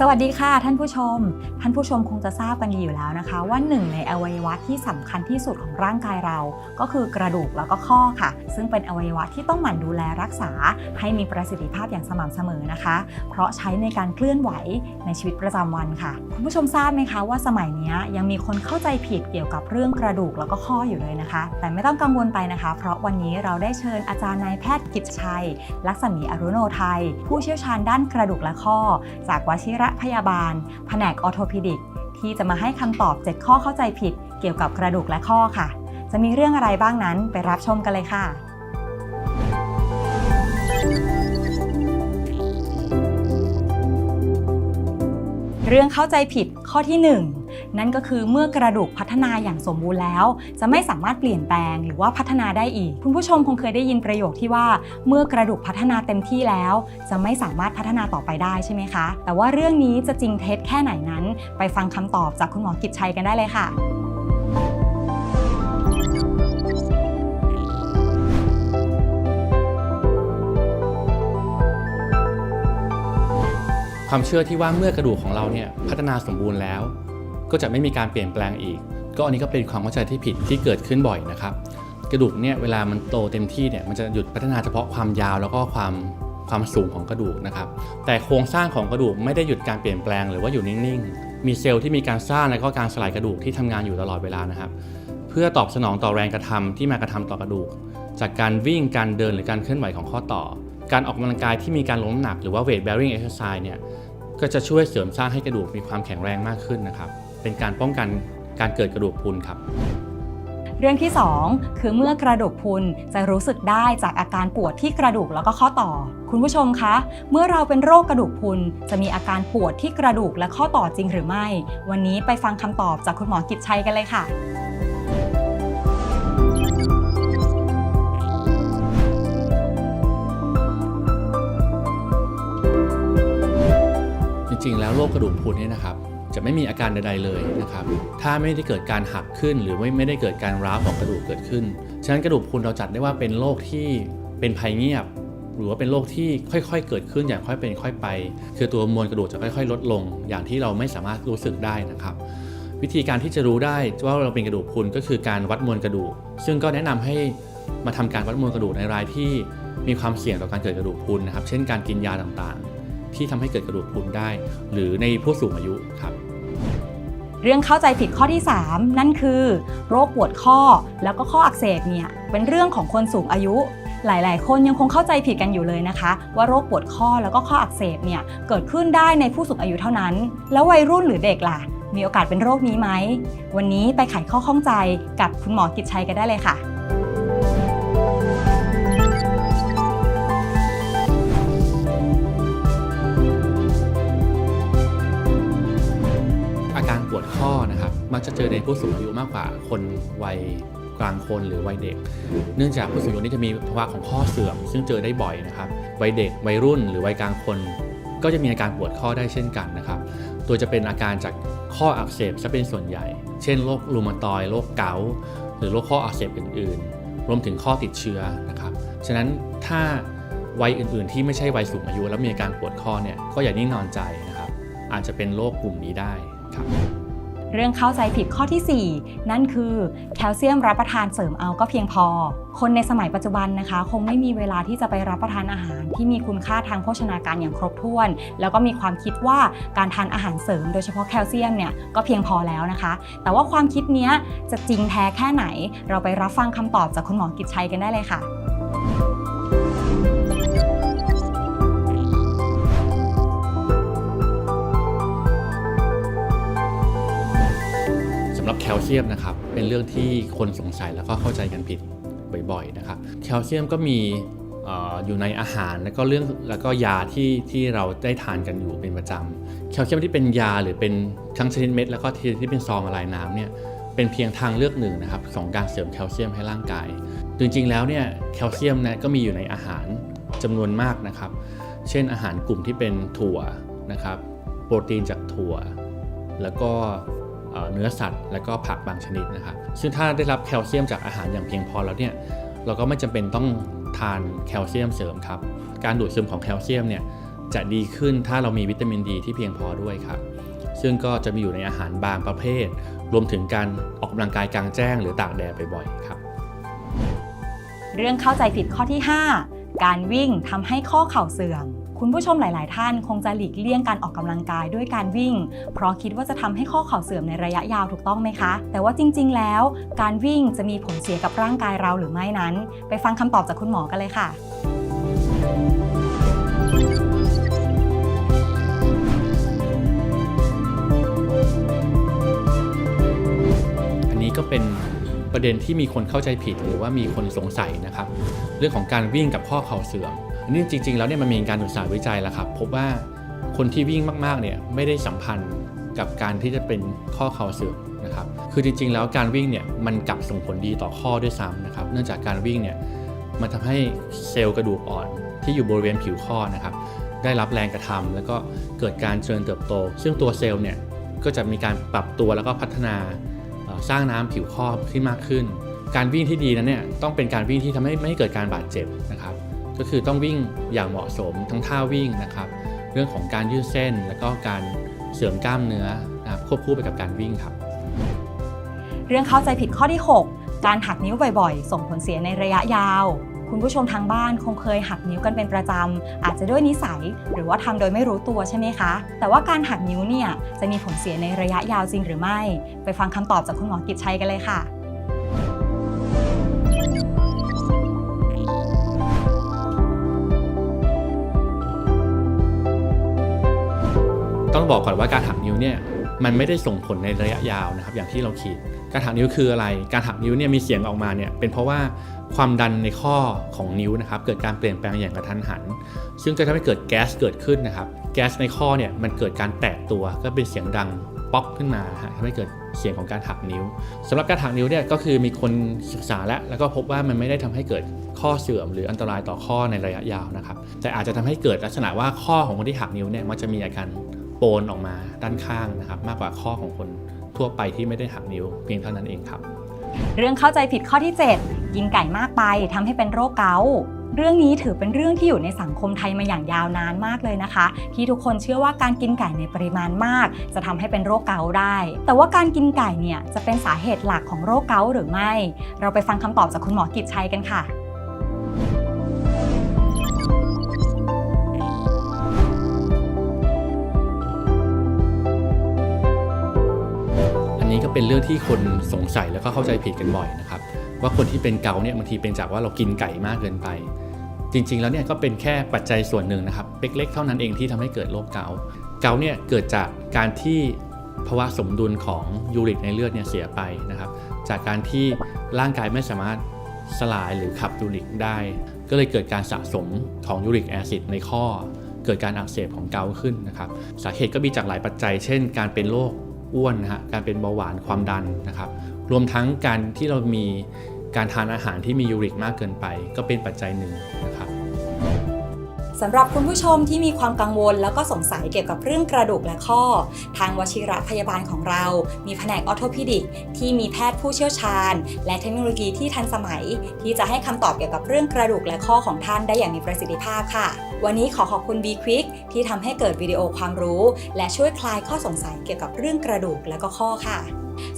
สวัสดีค่ะท่านผู้ชม ท่านผู้ชมคงจะทราบกันดีอยู่แล้วนะคะ ว่าหนึ่งในอวัยวะที่สำคัญที่สุดของร่างกายเรา ก็คือกระดูกแล้วก็ข้อค่ะ ซึ่งเป็นอวัยวะที่ต้องหมั่นดูแลรักษาให้มีประสิทธิภาพอย่างสม่ำเสมอนะคะ เพราะใช้ในการเคลื่อนไหวในชีวิตประจำวันค่ะ คุณผู้ชมทราบไหมคะว่าสมัยนี้ยังมีคนเข้าใจผิดเกี่ยวกับเรื่องกระดูกแล้วก็ข้ออยู่เลยนะคะ แต่ไม่ต้องกังวลไปนะคะ เพราะวันนี้เราได้เชิญอาจารย์นายแพทย์กิจชัย ลักษมีอรุโนไทย ผู้เชี่ยวชาญด้านกระดูกและข้อ จากวชิระพยาบาล แผนกออโทพิดิก ที่จะมาให้คำตอบ 7 ข้อเข้าใจผิด เกี่ยวกับกระดูกและข้อค่ะ จะมีเรื่องอะไรบ้างนั้นไปรับชมกันเลยค่ะ เรื่องเข้าใจผิดข้อที่ 1 นั่นก็คือเมื่อกระดูกพัฒนาอย่างสมบูรณ์แล้ว จะไม่สามารถเปลี่ยนแปลงหรือว่าพัฒนาได้อีก คุณผู้ชมคงเคยได้ยินประโยคที่ว่า เมื่อกระดูกพัฒนาเต็มที่แล้ว จะไม่สามารถพัฒนาต่อไปได้ใช่ไหมคะ แต่ว่าเรื่องนี้จะจริงเท็จแค่ไหนนั้น ไปฟังคำตอบจากคุณหมอกิจชัยกันได้เลยค่ะ ความเชื่อที่ว่าเมื่อกระดูกของเราเนี่ยพัฒนาสมบูรณ์แล้ว ก็จะไม่มีการเปลี่ยนแปลงอีก ก็อันนี้ก็เป็นความเข้าใจที่ผิดที่เกิดขึ้นบ่อยนะครับ กระดูกเนี่ยเวลามันโตเต็มที่เนี่ยมันจะหยุดพัฒนาเฉพาะความยาวแล้วก็ความความสูงของกระดูกนะครับ แต่โครงสร้างของกระดูกไม่ได้หยุดการเปลี่ยนแปลงหรือว่าอยู่นิ่งๆ มีเซลล์ที่มีการสร้างและก็การสลายกระดูกที่ทำงานอยู่ตลอดเวลานะครับ เพื่อตอบสนองต่อแรงกระทำที่มากระทำต่อกระดูก จากการวิ่งการเดินหรือการเคลื่อนไหวของข้อต่อ การออกกำลังกายที่มีการลดน้ำหนักหรือว่า weight bearing exercise เนี่ยก็จะช่วยเสริมสร้างให้กระดูกมีความแข็งแรงมากขึ้นนะครับ เป็นการป้องกันการเกิดกระดูกพรุนครับ เรื่องที่ 2 คือเมื่อกระดูกพรุนจะรู้สึกได้จากอาการปวดที่กระดูกแล้วก็ข้อต่อ คุณผู้ชมคะ เมื่อเราเป็นโรคกระดูกพรุนจะมีอาการปวดที่กระดูกและข้อต่อจริงหรือไม่ วันนี้ไปฟังคำตอบจากคุณหมอกิจชัยกันเลยค่ะ ริง ๆ แล้วโรคกระดูกพรุนเนี่ยนะครับจะไม่มีอาการใดๆเลยนะครับ ถ้าไม่ได้เกิดการหักขึ้น หรือไม่ไม่ได้เกิดการร้าวของกระดูกเกิดขึ้น ฉะนั้นกระดูกพรุนเราจัดได้ว่าเป็นโรคที่เป็นภัยเงียบ หรือว่าเป็นโรคที่ค่อยๆ เกิดขึ้นอย่างค่อยเป็นค่อยไป คือตัวมวลกระดูกจะค่อย ๆ ลดลง อย่างที่เราไม่สามารถรู้สึกได้นะครับ วิธีการที่จะรู้ได้ว่าเราเป็นกระดูกพรุนก็คือการวัดมวลกระดูก ซึ่งก็แนะนำให้มาทำการวัดมวลกระดูกในรายที่มีความเสี่ยงต่อการเกิดกระดูกพรุนนะครับ เช่นการกินยาต่างๆ ที่ทำให้เกิดกระดูกพรุนได้ หรือในผู้สูงอายุครับ เรื่องเข้าใจผิดข้อที่ 3 นั่นคือ โรคปวดข้อแล้วก็ข้ออักเสบเนี่ยเป็นเรื่องของคนสูงอายุหลาย ๆ คนยังคงเข้าใจผิดกันอยู่เลยนะคะ ว่าโรคปวดข้อแล้วก็ข้ออักเสบเนี่ยเกิดขึ้นได้ในผู้สูงอายุเท่านั้น แล้ววัยรุ่นหรือเด็กล่ะ มีโอกาสเป็นโรคนี้ไหม วันนี้ไปไขข้อข้องใจกับคุณหมอกิจชัยกันได้เลยค่ะ ข้อนะครับ มักจะเจอในผู้สูงอายุมากกว่าคนวัยกลางคนหรือวัยเด็ก เนื่องจากผู้สูงอายุนี่จะมีภาวะของข้อเสื่อม ซึ่งเจอได้บ่อยนะครับวัยเด็กวัยรุ่นหรือวัยกลางคน ก็จะมีอาการปวดข้อได้เช่นกันนะครับ ตัวจะเป็นอาการจากข้ออักเสบซะเป็นส่วนใหญ่ เช่นโรครูมาตอยโรคเกาต์หรือโรคข้ออักเสบอื่น ๆ รวมถึงข้อติดเชื้อนะครับ ฉะนั้นถ้าวัยอื่น ๆ ที่ไม่ใช่วัยสูงอายุ แล้วมีอาการปวดข้อเนี่ยก็อย่านิ่งนอนใจนะครับ อาจจะเป็นโรคกลุ่มนี้ได้ครับ เรื่องเข้าใจผิดข้อทีสี่ 4 นั่นคือแคลเซียมรับประทานเสริมเอาก็เพียงพอ คนในสมัยปัจจุบันนะคะ คงไม่มีเวลาที่จะไปรับประทานอาหาร ที่มีคุณค่าทางโภชนาการอย่างครบถ้วน แล้วก็มีความคิดว่าการทานอาหารเสริม โดยเฉพาะแคลเซียมเนี่ยก็เพียงพอแล้วนะคะ แต่ว่าความคิดนี้จะจริงแท้แค่ไหน เราไปรับฟังคำตอบจากคุณหมอกิจชัยกันได้เลยค่ะ ลเซียมนะครับเป็นเรื่องที่คนสงสัยแล้วก็เข้าใจกันผิดบ่อยๆนะครับแคลเซียมก็มีอยู่ในอาหารแล้วก็เรื่องแล้วก็ยาที่ที่เราได้ทานกันอยู่เป็นประจำแคลเซียมที่เป็นยาหรือเป็นทั้งชนิดเม็ดแล้วก็ที่เป็นซองละลายน้ำเนี่ยเป็นเพียงทางเลือกหนึ่งนะครับของการเสริมแคลเซียมให้ร่างกาย จริงๆแล้วเนี่ยแคลเซียมเนี่ยก็มีอยู่ในอาหารจำนวนมากนะครับ เช่นอาหารกลุ่มที่เป็นถั่วนะครับโปรตีนจากถั่ว แล้วก็ เนื้อสัตว์ แล้วก็ผักบางชนิดนะครับ ซึ่งถ้าได้รับแคลเซียมจากอาหารอย่างเพียงพอแล้วเนี่ยเราก็ไม่จำเป็นต้องทานแคลเซียมเสริมครับ การดูดซึมของแคลเซียมเนี่ยจะดีขึ้นถ้าเรามีวิตามินดีที่เพียงพอด้วยครับ ซึ่งก็จะมีอยู่ในอาหารบางประเภท รวมถึงการออกกำลังกายกลางแจ้งหรือตากแดดบ่อยๆครับ เรื่องเข้าใจผิดข้อที่ 5 การวิ่งทำให้ข้อเข่าเสื่อม คุณผู้ชมหลาย ๆ ท่านคงจะหลีกเลี่ยงการออกกำลังกายด้วยการวิ่ง เพราะคิดว่าจะทำให้ข้อเข่าเสื่อมในระยะยาวถูกต้องไหมคะ แต่ว่าจริง ๆ แล้ว การวิ่งจะมีผลเสียกับร่างกายเราหรือไม่นั้น ไปฟังคำตอบจากคุณหมอกันเลยค่ะอันนี้ก็เป็นประเด็นที่มีคนเข้าใจผิดหรือว่ามีคนสงสัยนะครับ เรื่องของการวิ่งกับข้อเข่าเสื่อม นนี้จริง ๆ แล้วเนี่ยมันมีการศึกษาวิจัยแล้วครับพบว่าคนที่วิ่งมากๆเนี่ยไม่ได้สัมพันธ์กับการที่จะเป็นข้อเข่าเสื่อมนะครับ คือจริง ๆ แล้วการวิ่งเนี่ยมันกลับส่งผลดีต่อข้อด้วยซ้ำนะครับ เนื่องจากการวิ่งเนี่ยมันทำให้เซลล์กระดูกอ่อนที่อยู่บริเวณผิวข้อนะครับ ได้รับแรงกระทำแล้วก็เกิดการเจริญเติบโต ซึ่งตัวเซลล์เนี่ยก็จะมีการปรับตัวแล้วก็พัฒนาสร้างน้ำผิวข้อที่มากขึ้น การวิ่งที่ดีนั้นเนี่ยต้องเป็นการวิ่งที่ทำให้ไม่ให้เกิดการบาดเจ็บนะครับ ก็คือต้องวิ่งอย่างเหมาะสมทั้งท่าวิ่งนะครับ เรื่องของการยืดเส้น แล้วก็การเสริมกล้ามเนื้อนะครับควบคู่ไปกับการวิ่งครับ เรื่องเข้าใจผิดข้อที่ 6 การหักนิ้วบ่อยๆ ส่งผลเสียในระยะยาว คุณผู้ชมทางบ้านคงเคยหักนิ้วกันเป็นประจำ อาจจะด้วยนิสัย หรือว่าทำโดยไม่รู้ตัวใช่ไหมคะ แต่ว่าการหักนิ้วเนี่ยจะมีผลเสียในระยะยาวจริงหรือไม่ ไปฟังคำตอบจากคุณหมอกิจชัยกันเลยค่ะ ต้องบอกก่อนว่าการหักนิ้วเนี่ยมันไม่ได้ส่งผลในระยะยาวนะครับ อย่างที่เราคิด การหักนิ้วคืออะไร การหักนิ้วเนี่ยมีเสียงออกมาเนี่ยเป็นเพราะว่าความดันในข้อของนิ้วนะครับเกิดการเปลี่ยนแปลงอย่างกระทันหัน ซึ่งจะทำให้เกิดแก๊สเกิดขึ้นนะครับ แก๊สในข้อเนี่ยมันเกิดการแตกตัวก็เป็นเสียงดังป๊อกขึ้นมาฮะทำให้เกิดเสียงของการหักนิ้วสำหรับการหักนิ้วเนี่ยก็คือมีคนศึกษาแล้วแล้วก็พบว่ามันไม่ได้ทำให้เกิดข้อเสื่อม หรืออันตรายต่อข้อในระยะยาวนะครับ แต่อาจจะทำให้เกิดลักษณะว่าข้อของคนที่หักนิ้วเนี่ยมันจะมีอาการ โปนออกมาด้านข้างนะครับ มากกว่าข้อของคนทั่วไปที่ไม่ได้หักนิ้วเพียงเท่านั้นเองครับ เรื่องเข้าใจผิดข้อที่ 7 กินไก่มากไปทำให้เป็นโรคเกาต์เรื่องนี้ถือเป็นเรื่องที่อยู่ในสังคมไทยมาอย่างยาวนานมากเลยนะคะ ที่ทุกคนเชื่อว่าการกินไก่ในปริมาณมาก จะทำให้เป็นโรคเกาต์ได้ แต่ว่าการกินไก่เนี่ยจะเป็นสาเหตุหลักของโรคเกาต์หรือไม่ เราไปฟังคำตอบจากคุณหมอกิจชัยกันค่ะ นี้ก็เป็นเรื่องที่คนสงสัยแล้วก็เข้าใจผิดกันบ่อยนะครับ ว่าคนที่เป็นเกาเนี่ยบางทีเป็นจากว่าเรากินไก่มากเกินไป จริง ๆ แล้วเนี่ยก็เป็นแค่ปัจจัยส่วนหนึ่งนะครับเล็กๆเท่านั้นเองที่ทำให้เกิดโรคเกาต์เกาเนี่ยเกิดจากการที่ภาวะสมดุลของยูริกในเลือดเนี่ยเสียไปนะครับ จากการที่ร่างกายไม่สามารถสลายหรือขับยูริกได้ ก็เลยเกิดการสะสมของยูริกแอซิดในข้อ เกิดการอักเสบของเกาขึ้นนะครับ สาเหตุก็มีจากหลายปัจจัย เช่น การเป็นโรค อ้วนนะฮะการเป็นเบาหวานความดันนะครับ รวมทั้งการที่เรามีการทานอาหารที่มียูริกมากเกินไป ก็เป็นปัจจัยหนึ่งนะครับ สำหรับคุณผู้ชมที่มีความกังวลแล้วก็สงสัยเกี่ยวกับเรื่องกระดูกและข้อ ทางวชิระพยาบาลของเรา มีแผนกออโทพิดิกที่มีแพทย์ผู้เชี่ยวชาญ และเทคโนโลยีที่ทันสมัย ที่จะให้คำตอบเกี่ยวกับเรื่องกระดูกและข้อของท่านได้อย่างมีประสิทธิภาพค่ะ วันนี้ขอขอบคุณ B Quick ที่ทำให้เกิดวิดีโอความรู้ และช่วยคลายข้อสงสัยเกี่ยวกับเรื่องกระดูกและก็ข้อค่ะ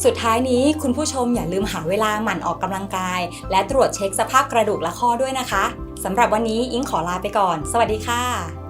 สุดท้ายนี้คุณผู้ชมอย่าลืมหาเวลาหมั่นออกกำลังกาย และตรวจเช็คสภาพกระดูกและข้อด้วยนะคะ สำหรับวันนี้อิงขอลาไปก่อน สวัสดีค่ะ